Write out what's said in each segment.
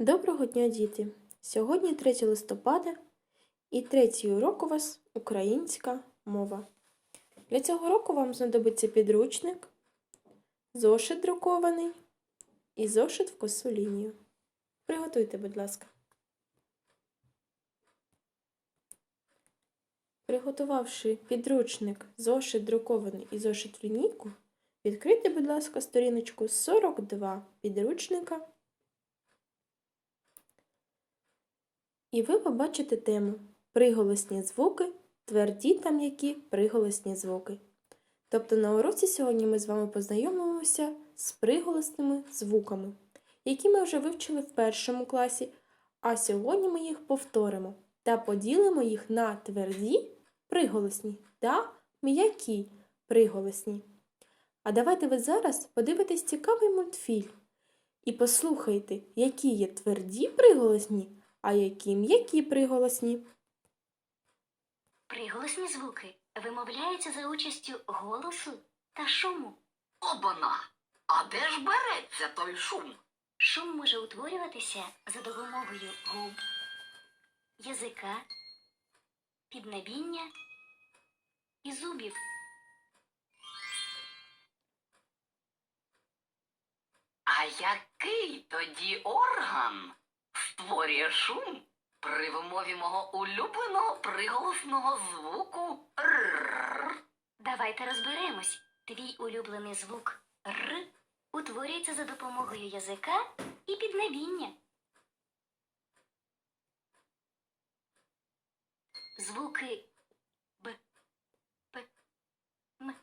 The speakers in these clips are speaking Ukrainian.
Доброго дня, діти! Сьогодні 3 листопада і третій урок у вас українська мова. Для цього року вам знадобиться підручник, зошит друкований і зошит в косу лінію. Приготуйте, будь ласка. Приготувавши підручник, зошит друкований і зошит в лінійку, відкрийте, будь ласка, сторіночку 42 підручника. І ви побачите тему приголосні звуки, тверді та м'які приголосні звуки. Тобто на уроці сьогодні ми з вами познайомимося з приголосними звуками, які ми вже вивчили в першому класі, а сьогодні ми їх повторимо та поділимо їх на тверді приголосні та м'які приголосні. А давайте ви зараз подивитесь цікавий мультфільм і послухайте, які є тверді приголосні а які м'які приголосні. Приголосні звуки вимовляються за участю голосу та шуму. Обана! А де ж береться той шум? Шум може утворюватися за допомогою губ, язика, піднебіння і зубів. А який тоді орган створює шум при вимові мого улюбленого приголосного звуку «р»? Давайте розберемось. Твій улюблений звук Р утворюється за допомогою язика і піднебіння. Звуки Б, П, М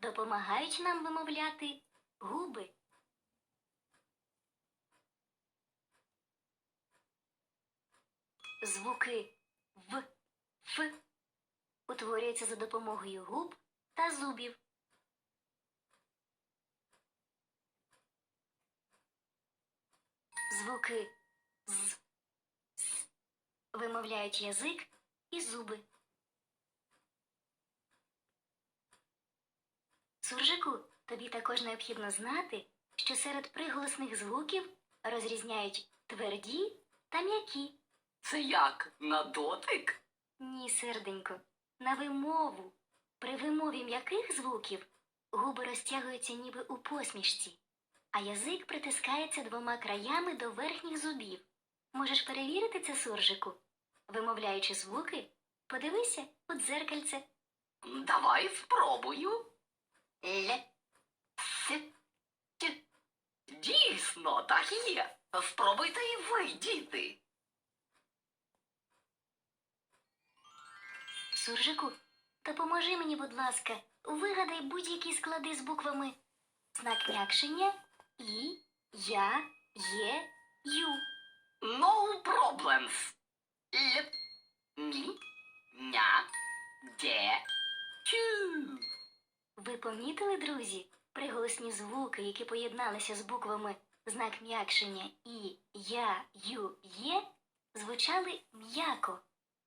допомагають нам вимовляти губи. Звуки В, Ф утворюються за допомогою губ та зубів. Звуки з, с вимовляють язик і зуби. Суржику, тобі також необхідно знати, що серед приголосних звуків розрізняють тверді та м'які. Це як на дотик? Ні, серденько, на вимову. При вимові м'яких звуків губи розтягуються ніби у посмішці, а язик притискається двома краями до верхніх зубів. Можеш перевірити це суржику? Вимовляючи звуки, подивися у дзеркальце. Давай спробую. Л, С, Т. Дійсно, так є. Спробуйте і ви, діти. Суржику, допоможи мені, будь ласка, вигадай будь-які склади з буквами знак м'якшення І, Я, Є, Ю. No problems. Л, мі, ня, де, чу. Ви помітили, друзі, приголосні звуки, які поєдналися з буквами знак м'якшення І, Я, Ю, Є, звучали м'яко.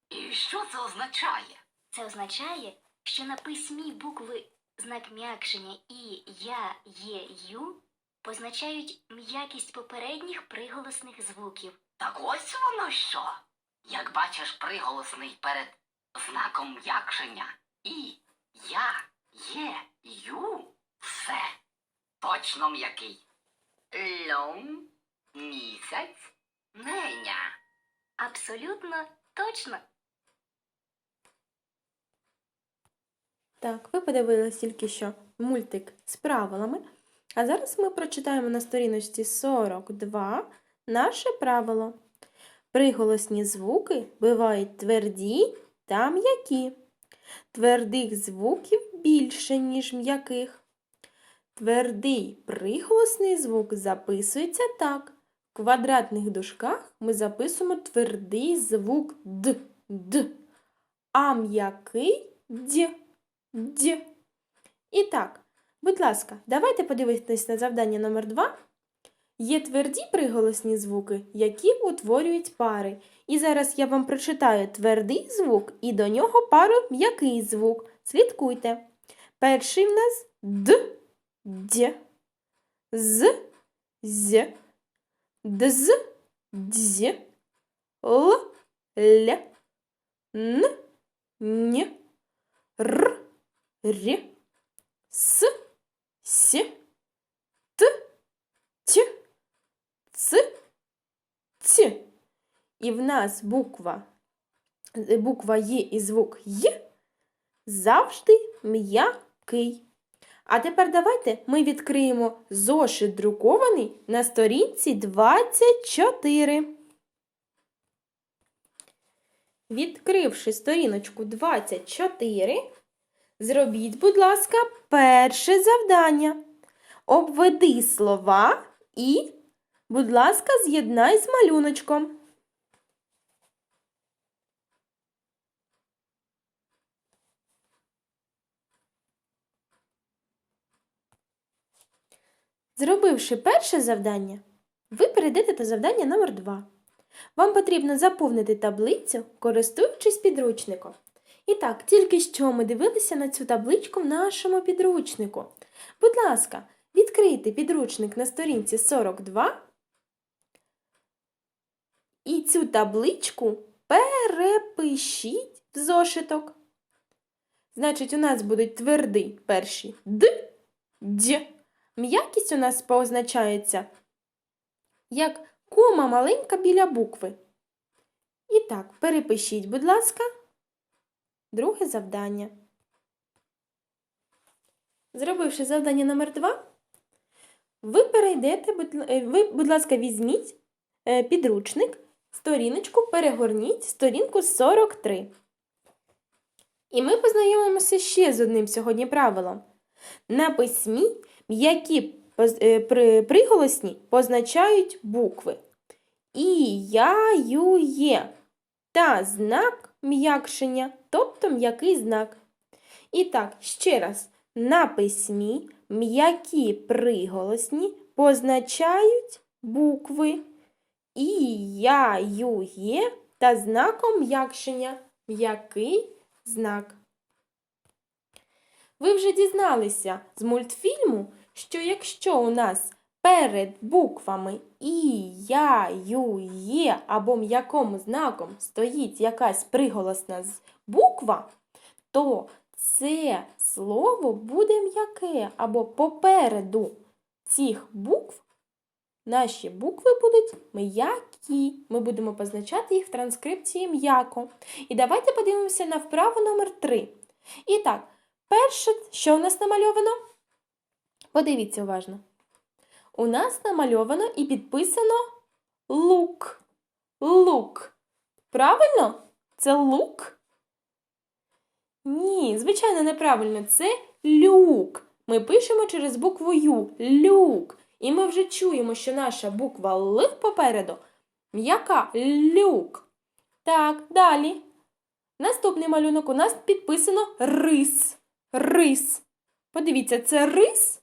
І що це означає? Це означає, що на письмі букви знак м'якшення І, Я, Є, Ю позначають м'якість попередніх приголосних звуків. Так ось воно що. Як бачиш приголосний перед знаком м'якшення і я, є, ю, все. Точно м'який. Льон, місяць, неня. Абсолютно точно. Так, ви подивились тільки що мультик з правилами. А зараз ми прочитаємо на сторіночці 42 наше правило. Приголосні звуки бувають тверді та м'які. Твердих звуків більше, ніж м'яких. Твердий приголосний звук записується так. В квадратних дужках ми записуємо твердий звук д, д, а м'який дь. Дь. І так, будь ласка, давайте подивитись на завдання номер 2 Є тверді приголосні звуки, які утворюють пари. І зараз я вам прочитаю твердий звук і до нього пару м'який звук. Слідкуйте. Перший в нас д, дь, з, з, дз, дз, л, ля, н, н, р, р, с, с, т, т, ц, ц. І в нас буква, е, буква Є і звук Й завжди м'який. А тепер давайте ми відкриємо зошит друкований на сторінці 24. Відкривши сторіночку 24, зробіть, будь ласка, перше завдання. Обведи слова і, будь ласка, з'єднай з малюночком. Зробивши перше завдання, ви перейдете до завдання номер 2. Вам потрібно заповнити таблицю, користуючись підручником. І так, тільки що ми дивилися на цю табличку в нашому підручнику. Будь ласка, відкрийте підручник на сторінці 42 і цю табличку перепишіть в зошиток. Значить, у нас будуть твердий перший д, дь. М'якість у нас позначається як кома маленька біля букви. І так, перепишіть, будь ласка, друге завдання. Зробивши завдання номер 2, ви перейдете, е, ви, будь ласка, візьміть е, підручник, сторіночку, перегорніть сторінку 43. І ми познайомимося ще з одним сьогодні правилом. На письмі м'які е, при- приголосні позначають букви І, Я, Ю, Є та знак м'якшення, тобто м'який знак. І так, ще раз, на письмі м'які приголосні позначають букви І, Я, Ю, Є та знаком м'якшення. М'який знак. Ви вже дізналися з мультфільму, що якщо у нас перед буквами І, Я, Ю, Є або м'яким знаком стоїть якась приголосна буква, то це слово буде м'яке або попереду цих букв наші букви будуть м'які. Ми будемо позначати їх в транскрипції м'яко. І давайте подивимося на вправу номер 3. І так, перше, що у нас намальовано? Подивіться уважно. У нас намальовано і підписано лук. Лук. Правильно? Це лук? Ні, звичайно, неправильно. Це люк. Ми пишемо через букву Ю. Люк. І ми вже чуємо, що наша буква Л попереду м'яка люк. Так, далі. Наступний малюнок у нас підписано рис. Рис. Подивіться, це рис?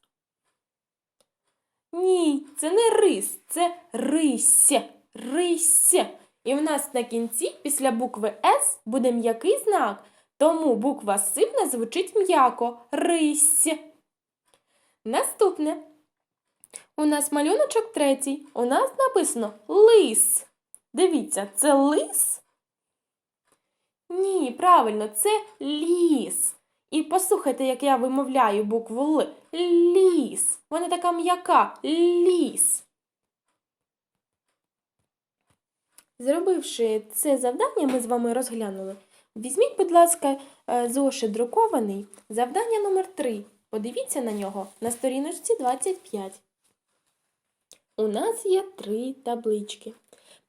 Ні, це не рис, це рись. Рись. І в нас на кінці після букви С буде м'який знак, тому буква С в нас звучить м'яко. Рись. Наступне. У нас малюночок третій. У нас написано лис. Дивіться, це лис? Ні, правильно, це ліс. І послухайте, як я вимовляю букву Л. Ліс. Вона така м'яка. Ліс. Зробивши це завдання, ми з вами розглянули. Візьміть, будь ласка, е, зошит друкований. Завдання номер 3. Подивіться на нього на сторіночці 25. У нас є три таблички.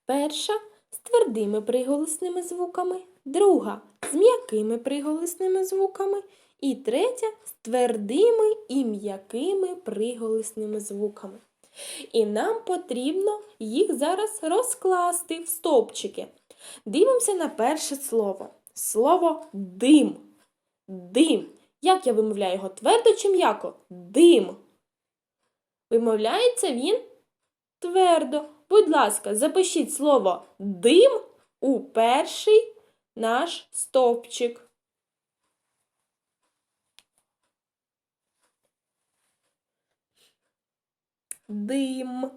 Перша з твердими приголосними звуками, друга з м'якими приголосними звуками, і третя з твердими і м'якими приголосними звуками. І нам потрібно їх зараз розкласти в стовпчики. Дивимося на перше слово. Слово дим. Дим. Як я вимовляю його твердо чи м'яко? Дим. Вимовляється він твердо. Будь ласка, запишіть слово дим у перший наш стовпчик. Дим.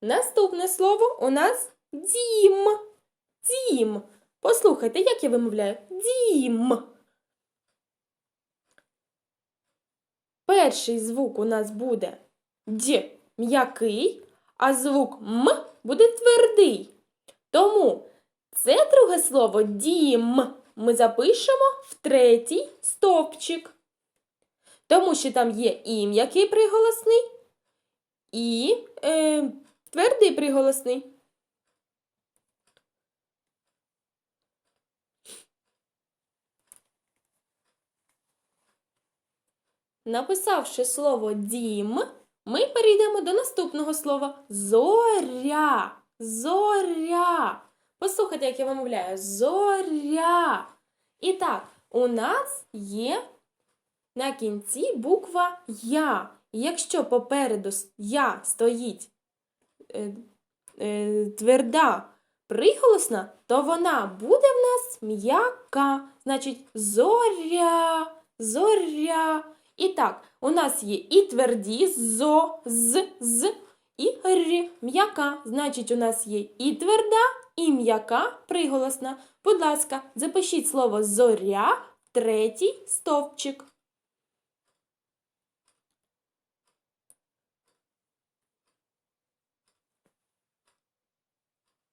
Наступне слово у нас дім. Дім. Послухайте, як я вимовляю? Дім. Перший звук у нас буде дь м'який, а звук м буде твердий. Тому це друге слово дім ми запишемо в третій стовпчик. Тому що там є і м'який приголосний, і е, твердий приголосний. Написавши слово дім, ми перейдемо до наступного слова зоря. Зоря. Послухайте, як я вимовляю. Зоря. І так, у нас є на кінці буква Я. Якщо попереду Я стоїть е, е, тверда приголосна, то вона буде в нас м'яка. Значить, зоря, зоря. І так, у нас є і тверді зо, з, з, і р, м'яка. Значить, у нас є і тверда, і м'яка приголосна. Будь ласка, запишіть слово зоря третій стовпчик.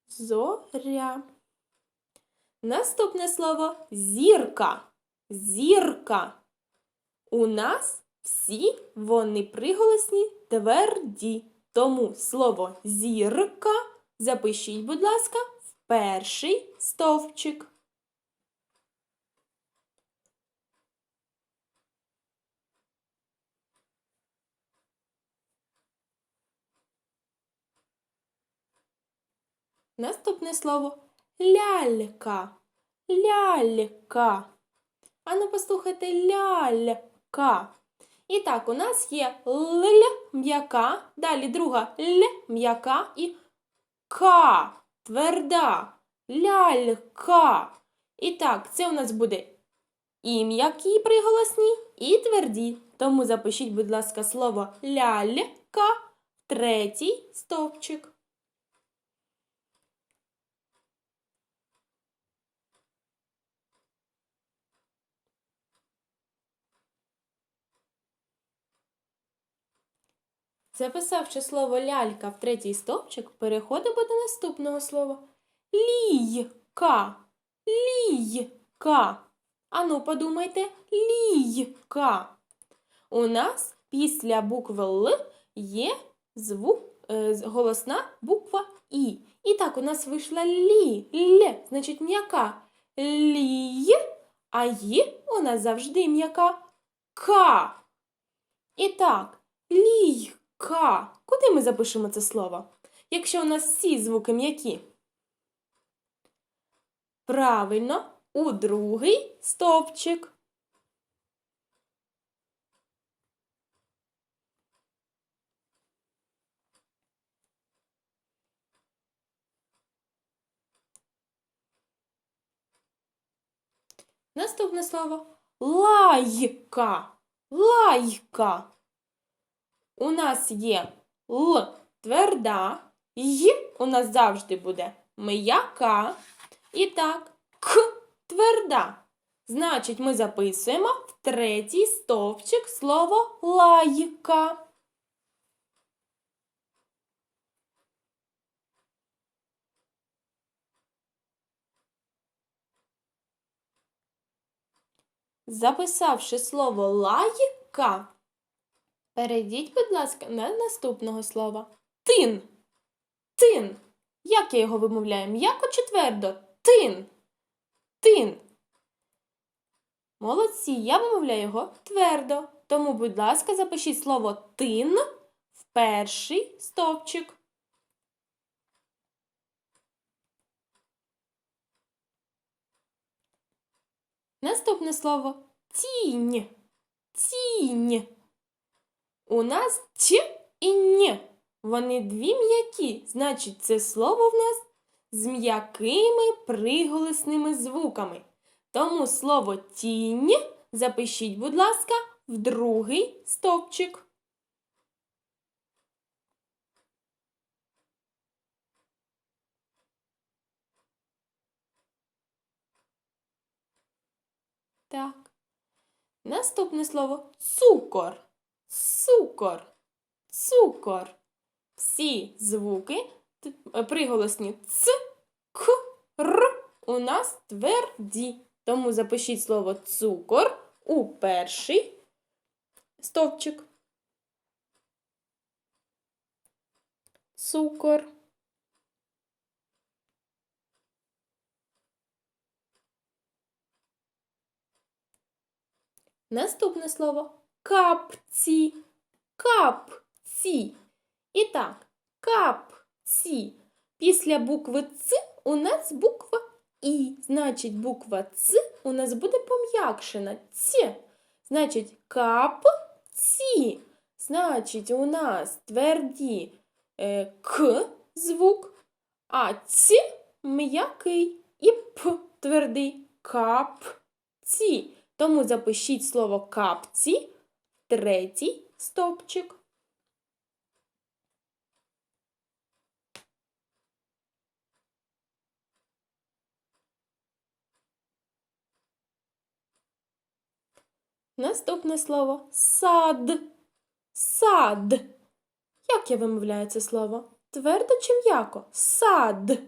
Зоря. Наступне слово зірка. Зірка. У нас всі вони приголосні тверді. Тому слово зірка запишіть, будь ласка, в перший стовпчик. Наступне слово лялька. Лялька. Ану, послухайте лялька. І так, у нас є л м'яка, далі друга л м'яка і ка тверда. Лялька. І так, це у нас буде і м'які приголосні, і тверді. Тому запишіть, будь ласка, слово лялька в третій стовпчик. Записавши слово лялька в третій стовпчик, переходимо до наступного слова. Лійка. Лійка. Ану, подумайте, лійка. У нас після букви Л є звук, е, голосна буква І. І так, у нас вийшла лі, л, значить м'яка. Лій, а ї у нас завжди м'яка ка. І так, лійка. Куди ми запишемо це слово? Якщо у нас всі звуки м'які? Правильно, у другий стовпчик. Наступне слово лайка. Лайка. У нас є Л тверда, Й у нас завжди буде м'яка. І так, К тверда. Значить, ми записуємо в третій стовпчик слово лайка. Записавши слово лайка, перейдіть, будь ласка, на наступного слова. Тин. Тин. Як я його вимовляю? М'яко чи твердо? Тин. Тин. Молодці, я вимовляю його твердо. Тому, будь ласка, запишіть слово тин в перший стовпчик. Наступне слово тінь. Тінь. У нас ч і н. Вони дві м'які, значить, це слово в нас з м'якими приголосними звуками. Тому слово тінь запишіть, будь ласка, в другий стовпчик. Так. Наступне слово цукор. Цукор. Цукор. Всі звуки е, приголосні ц, к, р у нас тверді. Тому запишіть слово цукор у перший стовпчик. Цукор. Наступне слово капці. Капці. І так, капці. Після букви Ц у нас буква І. Значить, буква Ц у нас буде пом'якшена. Ц. Значить, капці. Значить, у нас тверді е, К звук, а Ц м'який і П твердий. Капці. Тому запишіть слово капці третій стовпчик. Наступне слово сад. Сад. Як я вимовляю це слово? Твердо чи м'яко? Сад.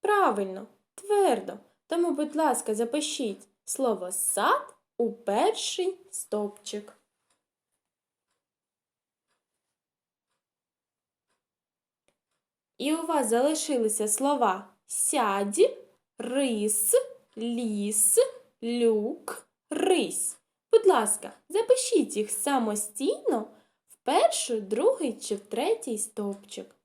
Правильно, твердо. Тому, будь ласка, запишіть слово сад у перший стовпчик. І у вас залишилися слова сядь, рис, ліс, люк, рись. Будь ласка, запишіть їх самостійно в перший, другий чи в третій стовпчик.